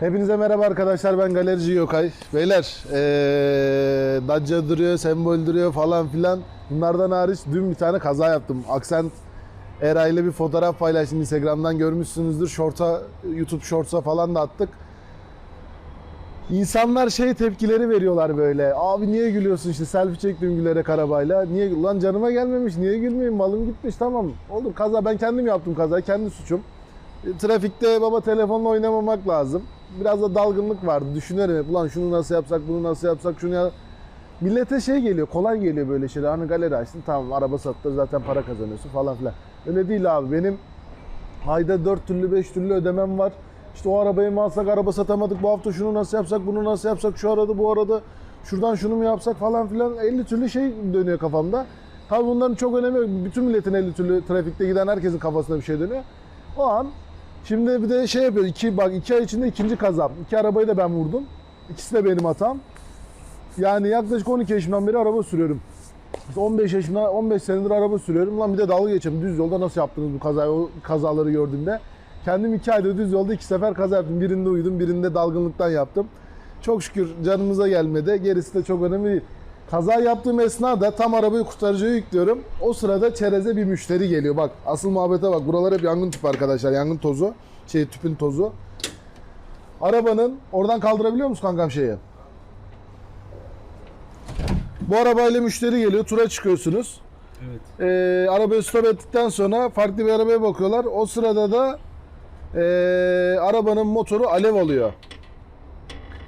Hepinize merhaba arkadaşlar ben galerici Yokay. Beyler ee, Dacia duruyor, sembol duruyor falan filan. Bunlardan hariç dün bir tane kaza yaptım. Aksent Era ile bir fotoğraf paylaştım Instagram'dan görmüşsünüzdür. Shorts'a, YouTube Shorts'a falan da attık. İnsanlar şey tepkileri veriyorlar böyle. Abi niye gülüyorsun işte selfie çektim gülerek arabayla. Niye lan canıma gelmemiş niye gülmeyeyim malım gitmiş tamam. Oldu kaza ben kendim yaptım kaza kendi suçum. E, Trafikte baba telefonla oynamamak lazım. Biraz da dalgınlık vardı. Düşünelim hep ulan şunu nasıl yapsak bunu nasıl yapsak şunu ya. Millete şey geliyor kolay geliyor böyle şeyler. Hani galeri açtın tamam araba sattır zaten para kazanıyorsun falan filan. Öyle değil abi benim ayda 4 türlü 5 türlü ödemem var. İşte o arabayı mı alsak araba satamadık bu hafta şunu nasıl yapsak bunu nasıl yapsak şu arada bu arada şuradan şunu mu yapsak falan filan 50 türlü şey dönüyor kafamda. Tabii bunların çok önemi yok. Bütün milletin 50 türlü trafikte giden herkesin kafasında bir şey dönüyor. O an şimdi bir de şey yapıyor. iki, bak iki ay içinde ikinci kazam. İki arabayı da ben vurdum. İkisi de benim hatam. Yani yaklaşık 12 yaşımdan beri araba sürüyorum. İşte 15 yaşımda 15 senedir araba sürüyorum. Lan bir de dalga geçelim. Düz yolda nasıl yaptınız bu kazayı? O kazaları gördüğümde. Kendim iki ayda düz yolda iki sefer kaza yaptım. Birinde uyudum, birinde dalgınlıktan yaptım. Çok şükür canımıza gelmedi. Gerisi de çok önemli değil. Kaza yaptığım esnada tam arabayı kurtarıcıya yüklüyorum. O sırada çereze bir müşteri geliyor. Bak asıl muhabbete bak. Buralar hep yangın tüpü arkadaşlar. Yangın tozu. Şey tüpün tozu. Arabanın oradan kaldırabiliyor musun kankam şeyi? Bu arabayla müşteri geliyor. Tura çıkıyorsunuz. Evet. Ee, arabayı stop ettikten sonra farklı bir arabaya bakıyorlar. O sırada da ee, arabanın motoru alev alıyor.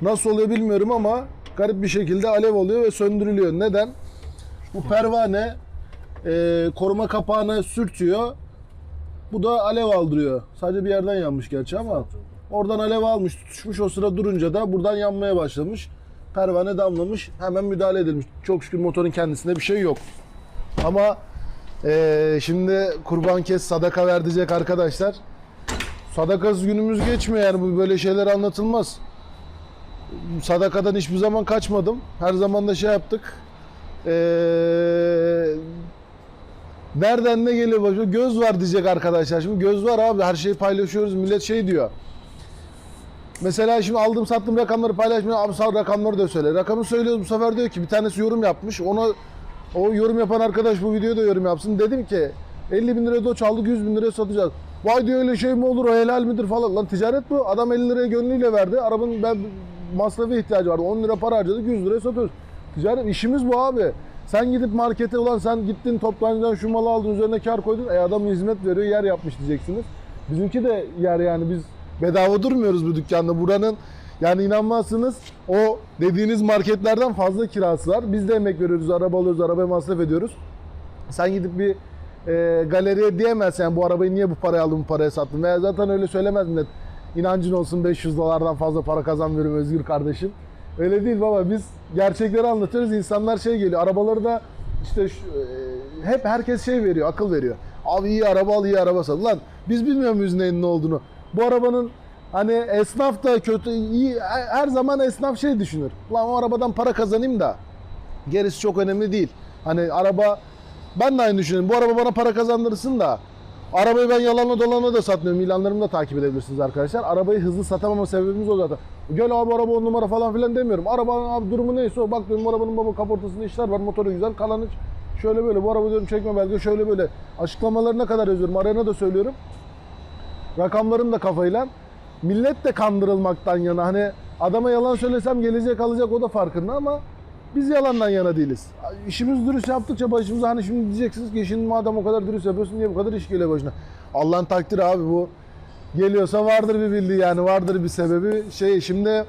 Nasıl oluyor bilmiyorum ama garip bir şekilde alev oluyor ve söndürülüyor. Neden? Bu pervane ee, koruma kapağına sürtüyor. Bu da alev aldırıyor. Sadece bir yerden yanmış gerçi ama oradan alev almış, tutuşmuş. O sıra durunca da buradan yanmaya başlamış. Pervane damlamış. Hemen müdahale edilmiş. Çok şükür motorun kendisinde bir şey yok. Ama eee, şimdi kurban kes sadaka ver diyecek arkadaşlar. Sadakasız günümüz geçmiyor yani bu böyle şeyler anlatılmaz. Sadakadan hiçbir zaman kaçmadım. Her zaman da şey yaptık. Eee, nereden ne geliyor başıma? Göz var diyecek arkadaşlar. Şimdi göz var abi her şeyi paylaşıyoruz. Millet şey diyor. Mesela şimdi aldım sattım rakamları paylaşmıyor. Abi sağ rakamları da söyle. Rakamı söylüyoruz bu sefer diyor ki bir tanesi yorum yapmış. Ona o yorum yapan arkadaş bu videoda yorum yapsın. Dedim ki 50 bin liraya doç aldık 100 bin liraya satacağız. Vay diyor öyle şey mi olur o helal midir falan. Lan ticaret bu. Adam 50 liraya gönlüyle verdi. Arabanın ben masrafı ihtiyacı vardı. 10 lira para harcadık 100 liraya satıyoruz. Ticaret işimiz bu abi. Sen gidip markete ulan sen gittin toptancıdan şu malı aldın üzerine kar koydun. E adam hizmet veriyor yer yapmış diyeceksiniz. Bizimki de yer yani biz bedava durmuyoruz bu dükkanda. Buranın yani inanmazsınız o dediğiniz marketlerden fazla kirası var. Biz de emek veriyoruz, araba alıyoruz, arabaya masraf ediyoruz. Sen gidip bir e, galeriye diyemezsin yani bu arabayı niye bu paraya aldın, bu paraya sattın. Veya zaten öyle söylemez millet. İnancın olsun 500 dolardan fazla para kazanmıyorum Özgür kardeşim. Öyle değil baba biz gerçekleri anlatıyoruz. İnsanlar şey geliyor arabaları da işte şu, e, hep herkes şey veriyor, akıl veriyor. Abi iyi araba al, iyi araba sat. Lan biz bilmiyor muyuz neyin ne olduğunu? Bu arabanın hani esnaf da kötü, iyi her zaman esnaf şey düşünür. Lan o arabadan para kazanayım da gerisi çok önemli değil. Hani araba ben de aynı düşünüyorum. Bu araba bana para kazandırsın da arabayı ben yalanla dolanla da satmıyorum. İlanlarımı da takip edebilirsiniz arkadaşlar. Arabayı hızlı satamama sebebimiz o zaten. Gel abi araba on numara falan filan demiyorum. Arabanın abi durumu neyse o. Bak diyorum arabanın baba kaportasında işler var. Motoru güzel. Kalanı şöyle böyle. Bu araba diyorum çekme belge şöyle böyle. Açıklamalarına kadar yazıyorum. Arayana da söylüyorum. Rakamların da kafayla. Millet de kandırılmaktan yana. Hani adama yalan söylesem gelecek alacak o da farkında ama biz yalandan yana değiliz. İşimiz dürüst yaptıkça başımıza hani şimdi diyeceksiniz ki işin madem o kadar dürüst yapıyorsun niye bu kadar iş geliyor başına? Allah'ın takdiri abi bu. Geliyorsa vardır bir bildiği yani vardır bir sebebi. Şey şimdi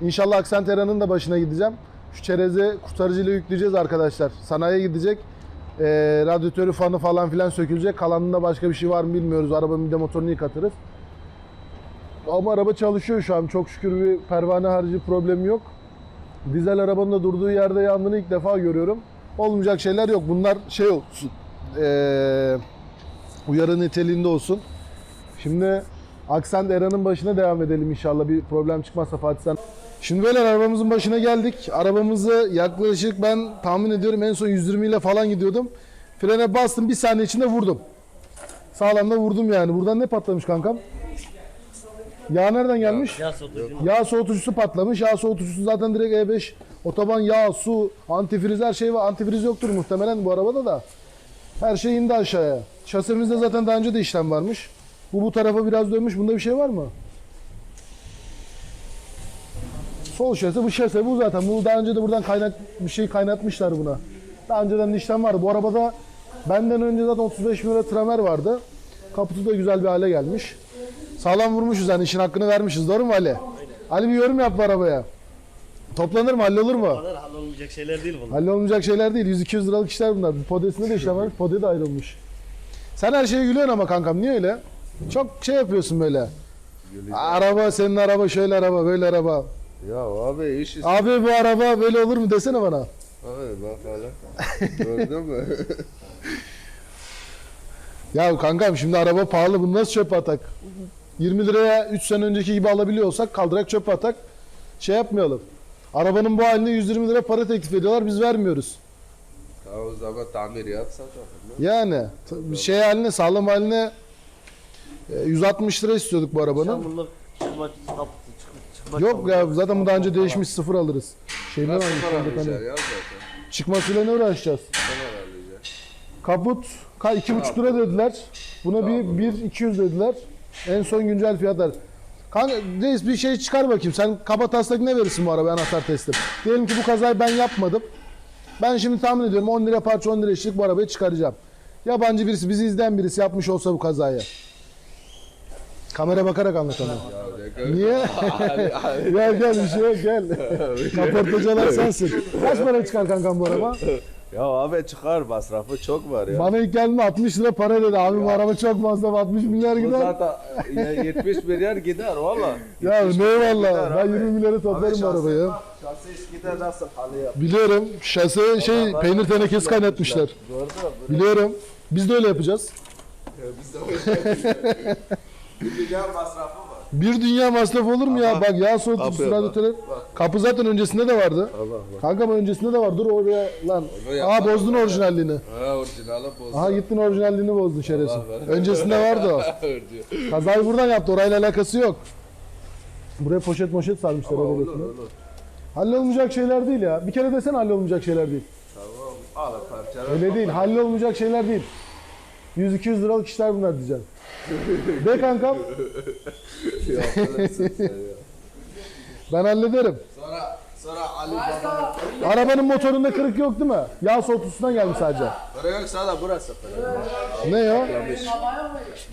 inşallah Aksentera'nın da başına gideceğim. Şu çerezi kurtarıcıyla yükleyeceğiz arkadaşlar. Sanayiye gidecek. Ee, radyatörü fanı falan filan sökülecek. Kalanında başka bir şey var mı bilmiyoruz. Arabanın bir de motorunu yıkatırız. Ama araba çalışıyor şu an. Çok şükür bir pervane harici problemi yok. Dizel arabanın da durduğu yerde yandığını ilk defa görüyorum. Olmayacak şeyler yok. Bunlar şey olsun. Ee, uyarı niteliğinde olsun. Şimdi Aksent Era'nın başına devam edelim inşallah bir problem çıkmazsa Fatih sen. Şimdi böyle arabamızın başına geldik. Arabamızı yaklaşık ben tahmin ediyorum en son 120 ile falan gidiyordum. Frene bastım bir saniye içinde vurdum. Sağlam da vurdum yani. Buradan ne patlamış kankam? Yağ nereden gelmiş? Yağ sotucu. Yağ soğutucusu patlamış. Yağ soğutucusu zaten direkt E5. Otoban yağ, su, antifriz her şey var. Antifriz yoktur muhtemelen bu arabada da. Her şey indi aşağıya. Şasemizde zaten daha önce de işlem varmış. Bu bu tarafa biraz dönmüş. Bunda bir şey var mı? Sol şase bu şase bu zaten. Bu daha önce de buradan kaynak bir şey kaynatmışlar buna. Daha önceden de işlem vardı. Bu arabada benden önce zaten 35 bin lira tramer vardı. Kaputu da güzel bir hale gelmiş. Sağlam vurmuşuz yani işin hakkını vermişiz. Doğru mu Ali? Ali bir yorum yap bu arabaya. Toplanır mı? Hallolur mu? Kadar hallolmayacak şeyler değil bunlar. Hallolmayacak şeyler değil. 100-200 liralık işler bunlar. Podesinde de işlem var. Pode de ayrılmış. Sen her şeye gülüyorsun ama kankam. Niye öyle? Çok şey yapıyorsun böyle. Araba senin araba şöyle araba böyle araba. Ya abi iş ist- Abi bu araba böyle olur mu desene bana. Abi bak hele. Gördün mü? Ya kankam şimdi araba pahalı bunu nasıl çöpe atak? 20 liraya 3 sene önceki gibi alabiliyorsak kaldırak çöpe atak. Şey yapmayalım. Arabanın bu haline 120 lira para teklif ediyorlar biz vermiyoruz. ya o zaman tamir yapsak abi. Yani bir şey haline sağlam haline e, 160 lira istiyorduk bu arabanın. Yok ya zaten bu daha önce değişmiş sıfır alırız. Şeyden Nasıl almışlar para ya zaten? Çıkmasıyla ne uğraşacağız? Sana. Kaput ka- iki buçuk lira dediler. Buna bir, bir 200 dediler. En son güncel fiyatlar. Kanka reis bir şey çıkar bakayım. Sen kaba taslak ne verirsin bu arabaya anahtar teslim? Diyelim ki bu kazayı ben yapmadım. Ben şimdi tahmin ediyorum 10 lira parça 10 lira işlik bu arabayı çıkaracağım. Yabancı birisi bizi izleyen birisi yapmış olsa bu kazayı. Kamera bakarak gör- Niye? Gel gel bir şey yok gel. Kaportacılar sensin. Kaç para çıkar kankam bu araba? Ya abi çıkar masrafı çok var ya. Bana ilk geldiğinde 60 lira para dedi. Abi bu araba çok masraf 60 milyar Bu gider. zaten ya 70 milyar gider valla. Ya ne gider valla. Ben abi. 20 milyarı toplarım bu arabayı. Şasi eskiden nasıl halı yap? Biliyorum. Şase şey peynir tenekesi kaynatmışlar. Gördün mü? Biliyorum. Biz de öyle yapacağız. Ya Biz de öyle. Bir milyar masrafı. Bir dünya masraf olur mu ya? Aha. Bak yağ soğutucusu, Kapıya bak. radyatörü. Kapı zaten öncesinde de vardı. Allah Allah. Kanka ama öncesinde de var. Dur oraya lan. Onu Aa bozdun orijinalliğini. Ha orijinali bozdu. Aha gittin orijinalliğini bozdun şerefsiz. Allah ver. Öncesinde vardı o. diyor. Kazayı buradan yaptı. Orayla alakası yok. Buraya poşet moşet sarmışlar. Olur öyle götürüyor. olur. Hallolmayacak şeyler değil ya. Bir kere desene hallolmayacak şeyler değil. Tamam. Al parçalar. Öyle değil. Hallolmayacak şeyler değil. 100-200 liralık işler bunlar diyeceksin. De kankam ben hallederim. Sonra sonra Ali Baba. Arabanın motorunda kırık yok değil mi? Yağ soğutucusundan geldi sadece. Buraya yok sana burası. Ne ya?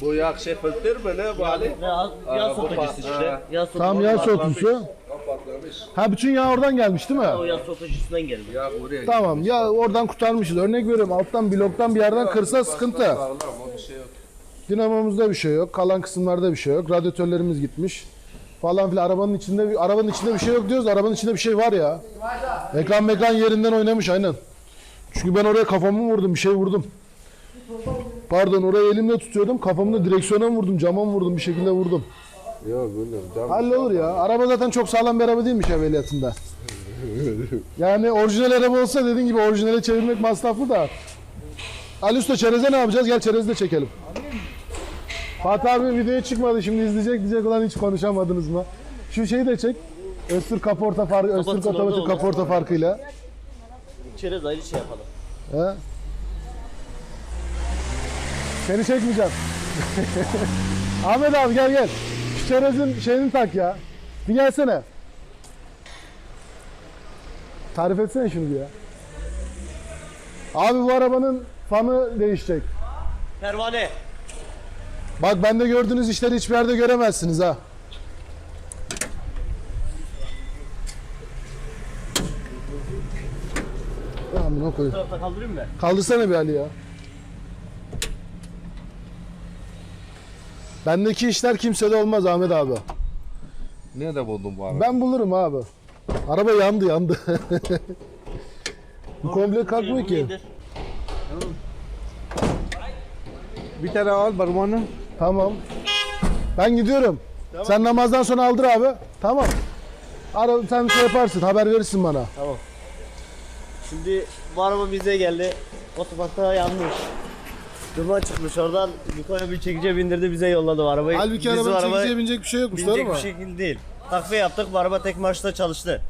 Bu yak şey filtre mi ne bu Ali? Ya, yağ sotucusu pat- işte. Yağ sotucusu. Tam yağ soğutucusu. Ha bütün yağ oradan gelmiş değil O mi? yağ sotucusundan geldi. Ya buraya. Tamam ya oradan kurtarmışız. Örnek veriyorum alttan bloktan bir yerden kırsa sıkıntı. Allah'ım o bir şey yok. Dinamomuzda bir şey yok. Kalan kısımlarda bir şey yok. Radyatörlerimiz gitmiş. Falan filan arabanın içinde bir arabanın içinde bir şey yok diyoruz. da Arabanın içinde bir şey var ya. Ekran mekran yerinden oynamış aynen. Çünkü ben oraya kafamı vurdum, bir şey vurdum. Pardon orayı elimle tutuyordum. Kafamı da direksiyona mı vurdum, cama mı vurdum bir şekilde vurdum. Yok bilmiyorum. Cam Hallolur ya. Araba zaten çok sağlam bir araba değilmiş evveliyatında. Yani orijinal araba olsa dediğin gibi orijinale çevirmek masraflı da. Ali Usta çereze ne yapacağız? Gel çerezi de çekelim. Fatih abi videoya çıkmadı şimdi izleyecek diyecek olan hiç konuşamadınız mı? Şu şeyi de çek. Öztürk kaporta farkı, Öztürk Kapatsın, orada otomatik kaporta farkıyla. Çerez ayrı şey yapalım. He? Seni çekmeyeceğim. Ahmet abi gel gel. Şu çerezin şeyini tak ya. Bir gelsene. Tarif etsene şunu bir ya. Abi bu arabanın fanı değişecek. Pervane. Bak bende gördüğünüz işleri hiçbir yerde göremezsiniz ha. Amına koyayım. tarafta kaldırayım mı? Kaldırsana bir Ali ya. Bendeki işler kimsede olmaz Ahmet abi. Nerede buldun bu araba? Ben bulurum abi. Araba yandı yandı. Bu komple kalkmıyor Bunu ki. Bir tane al barmanı. Tamam. Ben gidiyorum. Sen namazdan sonra aldır abi. Tamam. Ara, sen şey yaparsın, haber verirsin bana. Şimdi bu araba bize geldi. Otoparkta yanmış. Duman çıkmış oradan Nikola bir çekice bindirdi bize yolladı bu arabayı. Halbuki Biz arabanın araba çekiciye binecek bir şey yokmuş doğru binecek mu? bir şekil değil. Takviye yaptık bu araba tek marşta çalıştı.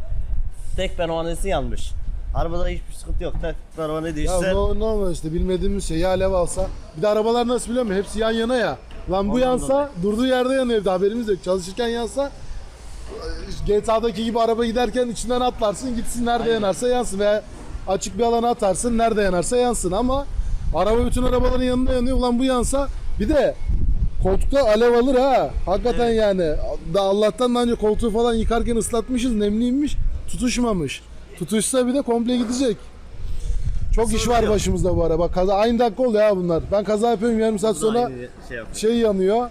Tek pervanesi yanmış. Arabada hiçbir sıkıntı yok. Tek pervane Ya değişse no, normal işte bilmediğimiz şey ya alev alsa. Bir de arabalar nasıl biliyor musun? Hepsi yan yana ya. Lan bu Ondan yansa durduğu yerde yanıyor. Haberimiz yok. Çalışırken yansa GTA'daki gibi araba giderken içinden atlarsın gitsin nerede yanarsa yansın veya açık bir alana atarsın nerede yanarsa yansın. Ama araba bütün arabaların yanında yanıyor. Ulan bu yansa bir de koltukta alev alır ha. Hakikaten yani da Allah'tan daha önce koltuğu falan yıkarken ıslatmışız nemliymiş tutuşmamış. Tutuşsa bir de komple gidecek çok iş var Sığmıyor. başımızda bu araba Bak kaza aynı dakika oluyor ha bunlar ben kaza yapıyorum yarım saat sonra aynı şey yapıyor. şey yanıyor.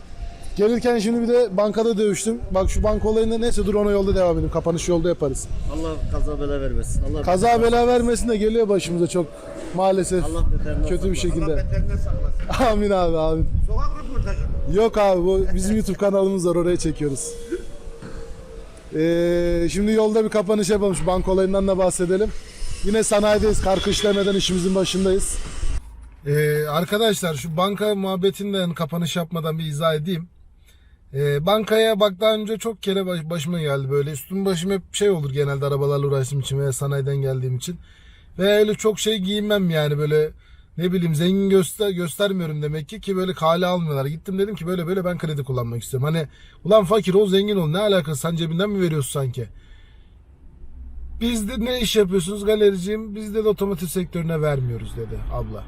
Gelirken şimdi bir de bankada dövüştüm. Bak şu banka olayında neyse dur ona yolda devam edelim. Kapanış yolda yaparız. Allah kaza bela vermesin. Allah Kaza bela vermesin de geliyor başımıza çok maalesef. Allah beterinden Kötü bir saklasın. şekilde. Beterinden saklasın. Amin abi amin. Sokak röportajı. Yok abi bu bizim YouTube kanalımız var oraya çekiyoruz. Ee, şimdi yolda bir kapanış yapalım. Şu banka olayından da bahsedelim. Yine sanayideyiz. Karkı işlemeden işimizin başındayız. Ee, arkadaşlar şu banka muhabbetinden kapanış yapmadan bir izah edeyim. Ee, bankaya bak daha önce çok kere baş- başıma geldi böyle. Üstüm başım hep şey olur genelde arabalarla uğraştığım için veya sanayiden geldiğim için. Ve öyle çok şey giyinmem yani böyle ne bileyim zengin göster göstermiyorum demek ki ki böyle kale almıyorlar. Gittim dedim ki böyle böyle ben kredi kullanmak istiyorum. Hani ulan fakir ol zengin ol ne alakası sen cebinden mi veriyorsun sanki? Biz de ne iş yapıyorsunuz galericiyim biz de, de otomotiv sektörüne vermiyoruz dedi abla.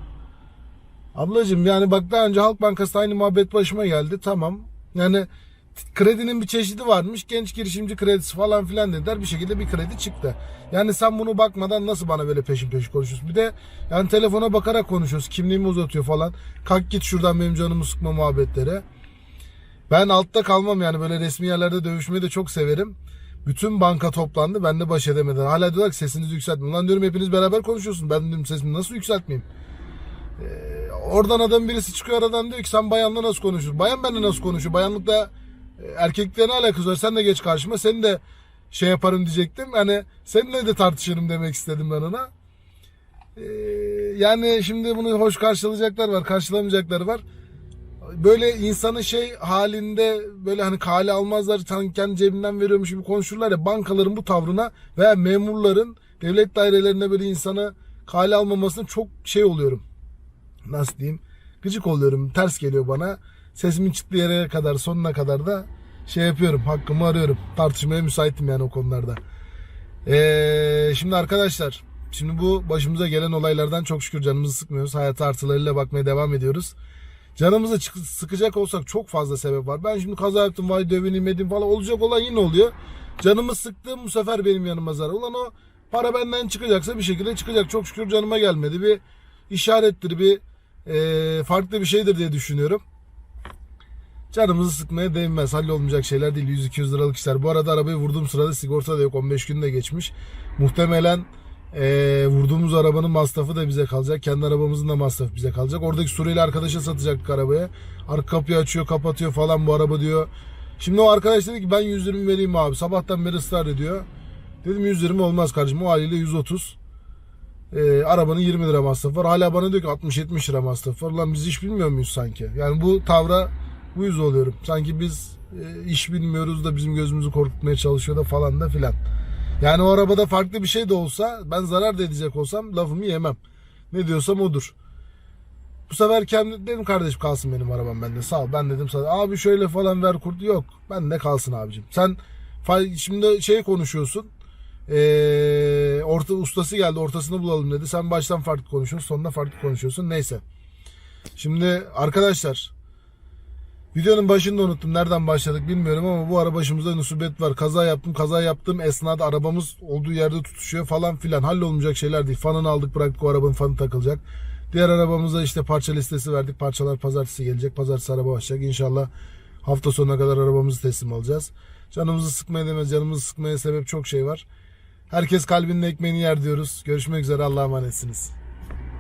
Ablacığım yani bak daha önce Halk Bankası aynı muhabbet başıma geldi tamam. Yani kredinin bir çeşidi varmış. Genç girişimci kredisi falan filan dediler. Bir şekilde bir kredi çıktı. Yani sen bunu bakmadan nasıl bana böyle peşin peşin konuşuyorsun? Bir de yani telefona bakarak konuşuyoruz. Kimliğimi uzatıyor falan. Kalk git şuradan benim canımı sıkma muhabbetlere. Ben altta kalmam yani böyle resmi yerlerde dövüşmeyi de çok severim. Bütün banka toplandı. Ben de baş edemeden. Hala diyorlar ki sesinizi yükseltmeyin. Lan diyorum hepiniz beraber konuşuyorsun. Ben dedim sesimi nasıl yükseltmeyeyim? Oradan adam birisi çıkıyor aradan diyor ki sen bayanla nasıl konuşuyorsun? Bayan benimle nasıl konuşuyor? Bayanlıkla e, erkekle ne alakası var? Sen de geç karşıma. Seni de şey yaparım diyecektim. Hani seninle de tartışırım demek istedim ben ona. Ee, yani şimdi bunu hoş karşılayacaklar var, karşılamayacaklar var. Böyle insanı şey halinde böyle hani kale almazlar sanki kendi cebinden veriyormuş gibi konuşurlar ya bankaların bu tavrına veya memurların devlet dairelerine böyle insanı kale almamasına çok şey oluyorum. Nasıl diyeyim? Gıcık oluyorum. Ters geliyor bana. Sesimin çıktığı yere kadar sonuna kadar da şey yapıyorum hakkımı arıyorum. Tartışmaya müsaitim yani o konularda. Ee, şimdi arkadaşlar şimdi bu başımıza gelen olaylardan çok şükür canımızı sıkmıyoruz. Hayata artılarıyla bakmaya devam ediyoruz canımızı sıkacak olsak çok fazla sebep var ben şimdi kaza yaptım vay dövüneyim edeyim falan olacak olan yine oluyor canımı sıktım bu sefer benim yanıma zarar ulan o para benden çıkacaksa bir şekilde çıkacak çok şükür canıma gelmedi bir işarettir bir e, farklı bir şeydir diye düşünüyorum. Canımızı sıkmaya değmez. Hallolmayacak şeyler değil. 100-200 liralık işler. Bu arada arabayı vurduğum sırada sigorta da yok. 15 gün de geçmiş. Muhtemelen e, vurduğumuz arabanın masrafı da bize kalacak. Kendi arabamızın da masrafı bize kalacak. Oradaki Suriyeli arkadaşa satacaktık arabaya. Arka kapıyı açıyor kapatıyor falan bu araba diyor. Şimdi o arkadaş dedi ki ben 120 vereyim abi. Sabahtan beri ısrar ediyor. Dedim 120 olmaz kardeşim. O haliyle 130. Ee, arabanın 20 lira masrafı var. Hala bana diyor ki 60-70 lira masrafı var. Lan biz iş bilmiyor muyuz sanki? Yani bu tavra bu yüz oluyorum. Sanki biz e, iş bilmiyoruz da bizim gözümüzü korkutmaya çalışıyor da falan da filan. Yani o arabada farklı bir şey de olsa ben zarar da edecek olsam lafımı yemem. Ne diyorsam odur. Bu sefer kendi dedim kardeşim kalsın benim arabam bende sağ ol. Ben dedim sana abi şöyle falan ver kurt yok. Ben de kalsın abicim. Sen şimdi şey konuşuyorsun. Ee, orta ustası geldi ortasını bulalım dedi. Sen baştan farklı konuşuyorsun sonunda farklı konuşuyorsun. Neyse. Şimdi arkadaşlar videonun başında unuttum. Nereden başladık bilmiyorum ama bu ara başımızda musibet var. Kaza yaptım. Kaza yaptığım esnada arabamız olduğu yerde tutuşuyor falan filan. Hallolmayacak şeyler değil. Fanını aldık bıraktık o arabanın fanı takılacak. Diğer arabamıza işte parça listesi verdik. Parçalar pazartesi gelecek. Pazartesi araba başlayacak. İnşallah hafta sonuna kadar arabamızı teslim alacağız. Canımızı sıkmaya demez. Canımızı sıkmaya sebep çok şey var. Herkes kalbinin ekmeğini yer diyoruz. Görüşmek üzere Allah'a emanetsiniz.